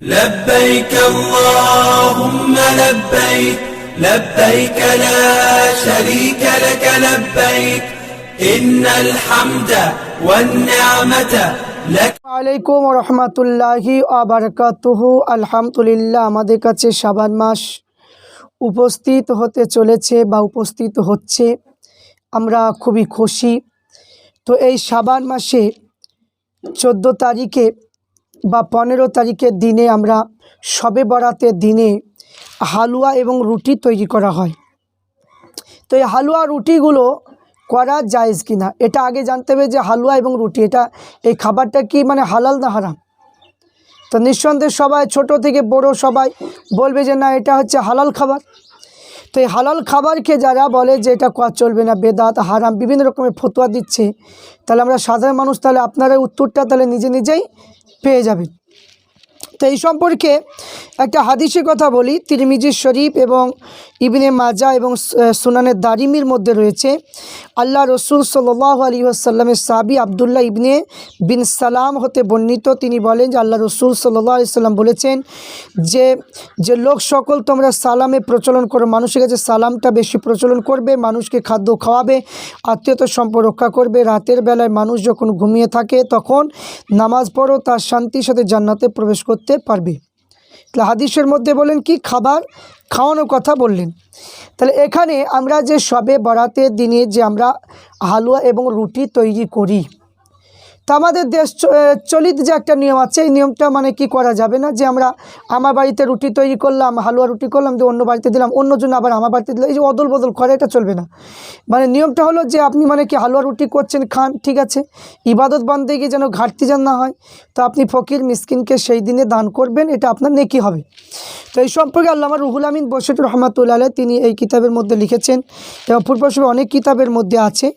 لبيك اللهم لبيك لبيك لا شريك لك لبيك إن الحمد والنعمة لك আলাইকুম রহমতুল্লাহি আবরকাতুহু আলহামদুলিল্লাহ আমাদের কাছে সাবান মাস উপস্থিত হতে চলেছে বা উপস্থিত হচ্ছে আমরা খুবই খুশি তো এই সাবান মাসে চোদ্দো তারিখে বা পনেরো তারিখের দিনে আমরা সবে বরাতের দিনে হালুয়া এবং রুটি তৈরি করা হয়। তো এই হালুয়া রুটিগুলো করা জায়েজ কিনা? এটা আগে জানতে হবে যে হালুয়া এবং রুটি, এটা এই খাবারটা কি মানে হালাল না হারাম? তো নিঃসন্দেহে সবাই, ছোট থেকে বড় সবাই বলবে যে না, এটা হচ্ছে হালাল খাবার। তো এই হালাল খাবারকে যারা বলে যে এটা করা চলবে না, বেদাত, হারাম, বিভিন্ন রকমের ফতোয়া দিচ্ছে, তাহলে আমরা সাধারণ মানুষ তাহলে আপনারা উত্তরটা তাহলে নিজে নিজেই পেয়ে যাবেন। তো এই সম্পর্কে একটা হাদিসের কথা বলি। তিরমিজি শরীফ এবং ইবনে মাজা এবং সুনানের দারিমির মধ্যে রয়েছে। আল্লাহ রসুল সাল্লাহ আলী আসাল্লামের সাবি আবদুল্লাহ ইবনে বিন সালাম হতে বর্ণিত। তিনি বলেন যে আল্লাহ রসুল সাল্লাহ আলি সাল্লাম বলেছেন যে যে লোক সকল তোমরা সালামে প্রচলন করো, মানুষের কাছে সালামটা বেশি প্রচলন করবে, মানুষকে খাদ্য খাওয়াবে আত্মীয়তার সম্পর্ক রক্ষা করবে। রাতের বেলায় মানুষ যখন ঘুমিয়ে থাকে, তখন নামাজ পড়ো, তার শান্তির সাথে জান্নাতে প্রবেশ করতে পারবে। তাহলে হাদিসের মধ্যে বলেন কি, খাবার খাওয়ানোর কথা বললেন। তাহলে এখানে আমরা যে সবে বরাতের দিনে যে আমরা হালুয়া এবং রুটি তৈরি করি তা আমাদের দেশ চলিত যে একটা নিয়ম আছে, এই নিয়মটা মানে কি করা যাবে না? যে আমরা আমার বাড়িতে রুটি তৈরি করলাম, হালুয়া রুটি করলাম, দিয়ে অন্য বাড়িতে দিলাম, অন্যজন আবার আমার বাড়িতে দিলাম এই যে অদল বদল করে, এটা চলবে না। মানে নিয়মটা হলো যে আপনি মানে কি হালুয়া রুটি করছেন, খান, ঠিক আছে? ইবাদত বন্ধে গিয়ে যেন ঘাটতি যেন না হয়, তো আপনি ফকির মিসকিনকে সেই দিনে দান করবেন, এটা আপনার নেকি হবে। তো এই সম্পর্কে আল্লাহ রুহুল আমিন বসির রহমাতুল্লাহ তিনি এই কিতাবের মধ্যে লিখেছেন, এবং পূর্বশবে অনেক কিতাবের মধ্যে আছে।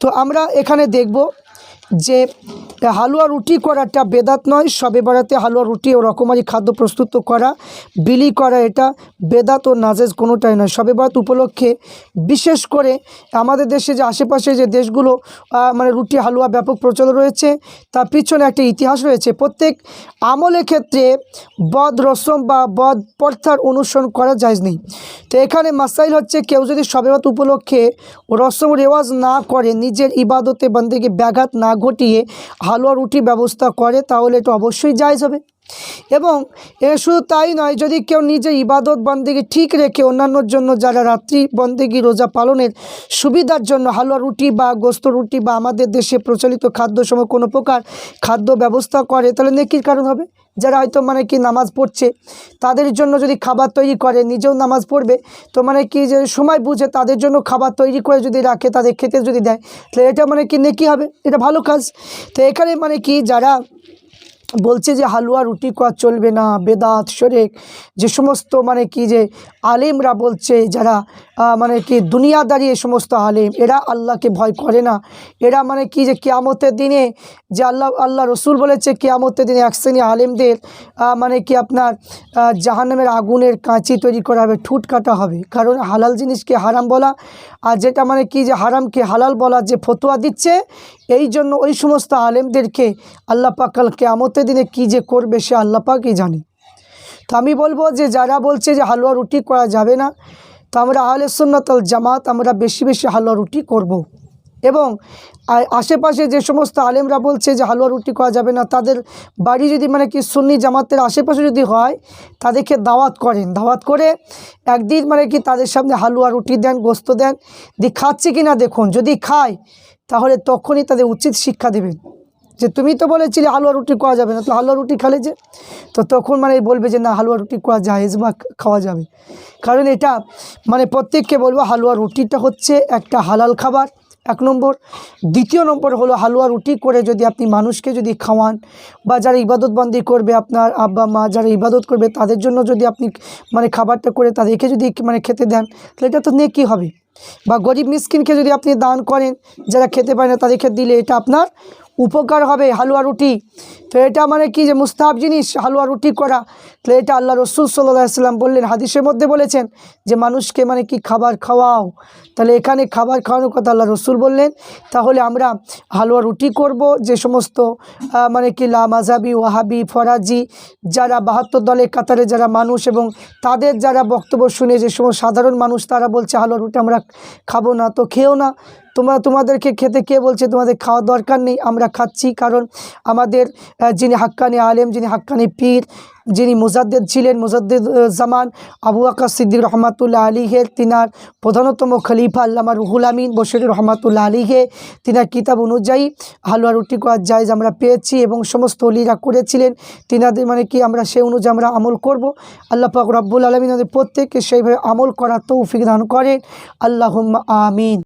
তো আমরা এখানে দেখব যে হালুয়া রুটি করাটা বেদাত নয়, সবে বেড়াতে হালুয়া রুটি ও রকমারি খাদ্য প্রস্তুত করা, বিলি করা এটা বেদাত ও নাজেজ কোনোটাই নয়। সবে বেড়াত উপলক্ষে বিশেষ করে আমাদের দেশে যে আশেপাশে যে দেশগুলো মানে রুটি, হালুয়া ব্যাপক প্রচলন রয়েছে, তার পিছনে একটা ইতিহাস রয়েছে। প্রত্যেক আমলের ক্ষেত্রে বদ রসম বা বদ প্রথার অনুসরণ করা যায় নেই। তো এখানে মাসাইল হচ্ছে কেউ যদি সবেবাত উপলক্ষে রসম রেওয়াজ না করে, নিজের ইবাদতে বন্দেকে ব্যাঘাত না ঘটিয়ে হালুয়া রুটি ব্যবস্থা করে, তাহলে এটা অবশ্যই জায়জ হবে। এবং এ শুধু তাই নয়, যদি কেউ নিজে ইবাদত বন্দেগি ঠিক রেখে অন্যান্যর জন্য যারা রাত্রি বন্দেগি রোজা পালনের সুবিধার জন্য হালুয়া রুটি বা গোস্ত রুটি বা আমাদের দেশে প্রচলিত খাদ্য খাদ্যসম কোনো প্রকার খাদ্য ব্যবস্থা করে, তাহলে নেকির কারণ হবে। যারা হয়তো মানে কি নামাজ পড়ছে, তাদের জন্য যদি খাবার তৈরি করে, নিজেও নামাজ পড়বে, তো মানে কি যে সময় বুঝে তাদের জন্য খাবার তৈরি করে যদি রাখে, তাদের খেতে যদি দেয়, তাহলে এটা মানে কি নেকি হবে? এটা ভালো কাজ। তো এখানে মানে কি যারা বলছে যে হালুয়া রুটি করা চলবে না, বেদাত শরেক যে সমস্ত মানে কি যে আলেমরা বলছে যারা মানে কি দুনিয়াদারি এই সমস্ত আলেম, এরা আল্লাহকে ভয় করে না। এরা মানে কি যে কেয়ামতের দিনে যে আল্লাহ আল্লাহ রসুল বলেছে কেয়ামতের দিনে এক শ্রেণি আলেমদের মানে কি আপনার জাহান্নামের আগুনের কাঁচি তৈরি করা হবে, ঠুট কাটা হবে। কারণ হালাল জিনিসকে হারাম বলা আর যেটা মানে কি যে হারামকে হালাল বলা যে ফতোয়া দিচ্ছে, এই জন্য ওই সমস্ত আলেমদেরকে আল্লাহ কাল কেয়ামতের দিনে কী যে করবে সে আল্লাহ পাকই জানে। তো আমি বলব যে যারা বলছে যে হালুয়া রুটি করা যাবে না, তো আমরা আহলে সুন্নাতল জামাত আমরা বেশি বেশি হালুয়া রুটি করব। এবং আশেপাশে যে সমস্ত আলেমরা বলছে যে হালুয়া রুটি করা যাবে না, তাদের বাড়ি যদি মানে কি সুন্নি জামাতের আশেপাশে যদি হয়, তাদেরকে দাওয়াত করেন দাওয়াত করে একদিন মানে কি তাদের সামনে হালুয়া রুটি দেন, গোস্ত দেন, দিয়ে খাচ্ছে কি না দেখুন, যদি খায়, তাহলে তখনই তাদের উচিত শিক্ষা দেবেন যে তুমি তো বলেছিলে হালুয়া রুটি করা যাবে না, তো হালুয়া রুটি খালে যে, তো তখন মানে বলবে যে না, হালুয়া রুটি করা যায় বা খাওয়া যাবে। কারণ এটা মানে প্রত্যেককে বলব, হালুয়া রুটিটা হচ্ছে একটা হালাল খাবার, এক নম্বর। দ্বিতীয় নম্বর হলো হালুয়া রুটি করে যদি আপনি মানুষকে যদি খাওয়ান, বা যারা ইবাদত বন্দি করবে আপনার আব্বা মা, যারা ইবাদত করবে, তাদের জন্য যদি আপনি মানে খাবারটা করে তাদেরকে যদি মানে খেতে দেন, তাহলে এটা তো নেকি হবে। বা গরিব মিসকিনকে যদি আপনি দান করেন, যারা খেতে পারে না, তাদেরকে দিলে এটা আপনার উপকার হবে হালুয়া রুটি। তো এটা মানে কি যে মুস্তাহাব জিনিস, হালুয়া রুটি করা। তো এটা আল্লাহ রসুল সাল্লাম বললেন, হাদিসের মধ্যে বলেছেন যে মানুষকে মানে কি খাবার খাওয়াও। তাহলে এখানে খাবার খাওয়ানোর কথা আল্লাহ রসুল বললেন। তাহলে আমরা হালুয়া রুটি করব, যে সমস্ত মানে কি লা মাজাবি ওয়াহাবি, ফরাজি, যারা বাহাত্তর দলের কাতারে যারা মানুষ এবং তাদের যারা বক্তব্য শুনে যে সমস্ত সাধারণ মানুষ, তারা বলছে, হালুয়া রুটি আমরা খাব না, তো খেয়েও না। তোমরা তোমাদেরকে খেতে কে বলছে? তোমাদের খাওয়ার দরকার নেই, আমরা খাচ্ছি। কারণ আমাদের যিনি হাক্কানি আলেম, যিনি হাক্কানি পীর, যিনি মুজাদ্দেদ ছিলেন, মুজাদ্দেদ জামান, আবু আকাশ সিদ্দিক রহমাতুল্লাহ আলীহের তিনার প্রধানতম খলিফা আল্লামা রুহুল আমিন বশির রহমাতুল্লাহ আলীহে তিনার কিতাব অনুযায়ী হালুয়া রুটি করার জায়জ আমরা পেয়েছি এবং সমস্ত অলিরা করেছিলেন। তিনাদের মানে কি? আমরা সেই অনুযায়ী আমরা আমল করব। আল্লাহ পাক রব্বুল আলমিন আমাদের প্রত্যেককে সেইভাবে আমল করার তৌফিক দান করেন। আল্লাহ আমিন।